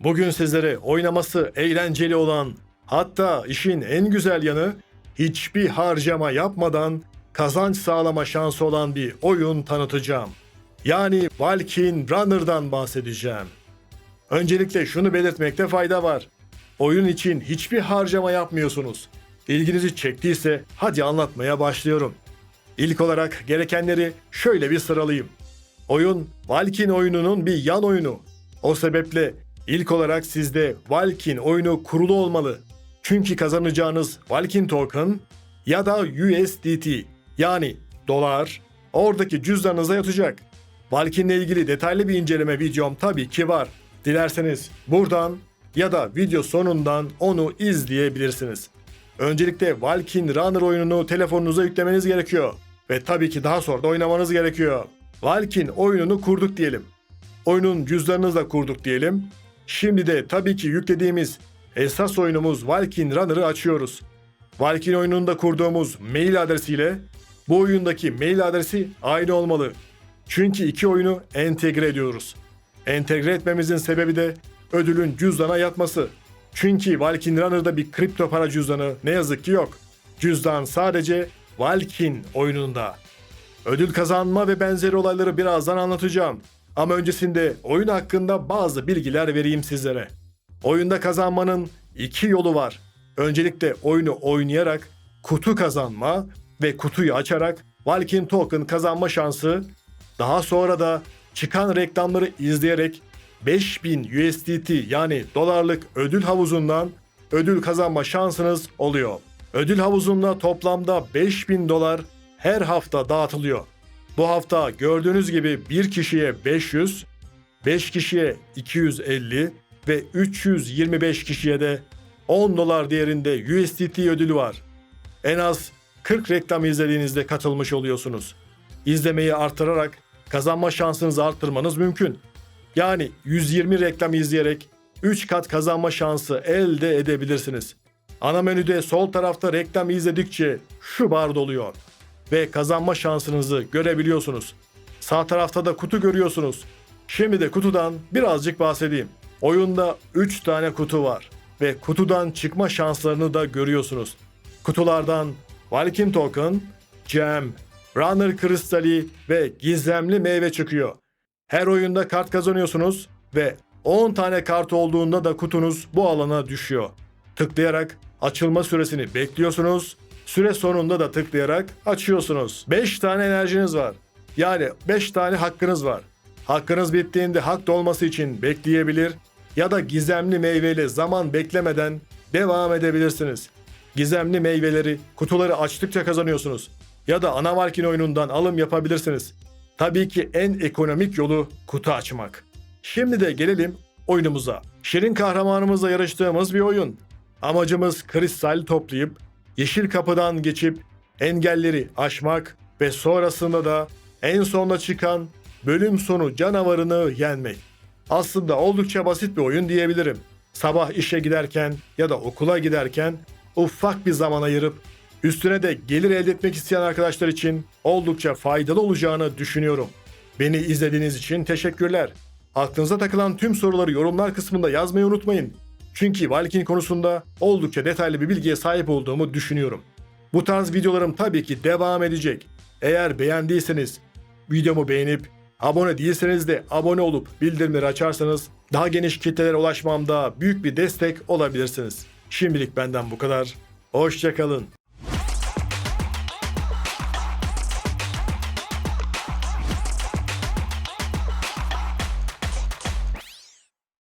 Bugün sizlere oynaması eğlenceli olan, hatta işin en güzel yanı hiçbir harcama yapmadan kazanç sağlama şansı olan bir oyun tanıtacağım. Yani Valkin Runner'dan bahsedeceğim. Öncelikle şunu belirtmekte fayda var. Oyun için hiçbir harcama yapmıyorsunuz. İlginizi çektiyse hadi anlatmaya başlıyorum. İlk olarak gerekenleri şöyle bir sıralayayım. Oyun Valkin oyununun bir yan oyunu. O sebeple ilk olarak sizde Valkin oyunu kurulu olmalı. Çünkü kazanacağınız Valkin token ya da USDT yani dolar oradaki cüzdanınıza yatacak. Valkin'le ilgili detaylı bir inceleme videom tabii ki var. Dilerseniz buradan ya da video sonundan onu izleyebilirsiniz. Öncelikle Valkin Runner oyununu telefonunuza yüklemeniz gerekiyor. Ve tabii ki daha sonra da oynamanız gerekiyor. Valkin oyununu kurduk diyelim. Oyunun cüzdanınızla kurduk diyelim. Şimdi de tabii ki yüklediğimiz esas oyunumuz Valkin Runner'ı açıyoruz. Valkin oyununda kurduğumuz mail adresiyle bu oyundaki mail adresi aynı olmalı. Çünkü iki oyunu entegre ediyoruz. Entegre etmemizin sebebi de ödülün cüzdana yatması. Çünkü Valkin Runner'da bir kripto para cüzdanı ne yazık ki yok. Cüzdan sadece Valkin oyununda. Ödül kazanma ve benzeri olayları birazdan anlatacağım. Ama öncesinde oyun hakkında bazı bilgiler vereyim sizlere. Oyunda kazanmanın iki yolu var. Öncelikle oyunu oynayarak kutu kazanma ve kutuyu açarak Valkin Token kazanma şansı. Daha sonra da çıkan reklamları izleyerek 5000 USDT yani dolarlık ödül havuzundan ödül kazanma şansınız oluyor. Ödül havuzunda toplamda 5000 dolar her hafta dağıtılıyor. Bu hafta gördüğünüz gibi bir kişiye 500, 5 kişiye 250 ve 325 kişiye de 10 dolar değerinde USDT ödülü var. En az 40 reklam izlediğinizde katılmış oluyorsunuz. İzlemeyi artırarak kazanma şansınızı arttırmanız mümkün. Yani 120 reklam izleyerek 3 kat kazanma şansı elde edebilirsiniz. Ana menüde sol tarafta reklam izledikçe şu bar doluyor ve kazanma şansınızı görebiliyorsunuz. Sağ tarafta da kutu görüyorsunuz. Şimdi de kutudan birazcık bahsedeyim. Oyunda 3 tane kutu var ve kutudan çıkma şanslarını da görüyorsunuz. Kutulardan Valkim Token, Gem, Runner Kristali ve Gizemli Meyve çıkıyor. Her oyunda kart kazanıyorsunuz ve 10 tane kart olduğunda da kutunuz bu alana düşüyor. Tıklayarak açılma süresini bekliyorsunuz. Süre sonunda da tıklayarak açıyorsunuz. 5 tane enerjiniz var. Yani 5 tane hakkınız var. Hakkınız bittiğinde hak dolması için bekleyebilir ya da gizemli meyveyle zaman beklemeden devam edebilirsiniz. Gizemli meyveleri kutuları açtıkça kazanıyorsunuz. Ya da ana Valkin oyunundan alım yapabilirsiniz. Tabii ki en ekonomik yolu kutu açmak. Şimdi de gelelim oyunumuza. Şirin kahramanımızla yarıştığımız bir oyun. Amacımız kristal toplayıp yeşil kapıdan geçip engelleri aşmak ve sonrasında da en sonda çıkan bölüm sonu canavarını yenmek. Aslında oldukça basit bir oyun diyebilirim. Sabah işe giderken ya da okula giderken ufak bir zaman ayırıp üstüne de gelir elde etmek isteyen arkadaşlar için oldukça faydalı olacağını düşünüyorum. Beni izlediğiniz için teşekkürler. Aklınıza takılan tüm soruları yorumlar kısmında yazmayı unutmayın. Çünkü Valkin konusunda oldukça detaylı bir bilgiye sahip olduğumu düşünüyorum. Bu tarz videolarım tabii ki devam edecek. Eğer beğendiyseniz videomu beğenip abone değilseniz de abone olup bildirimleri açarsanız daha geniş kitlelere ulaşmamda büyük bir destek olabilirsiniz. Şimdilik benden bu kadar. Hoşçakalın.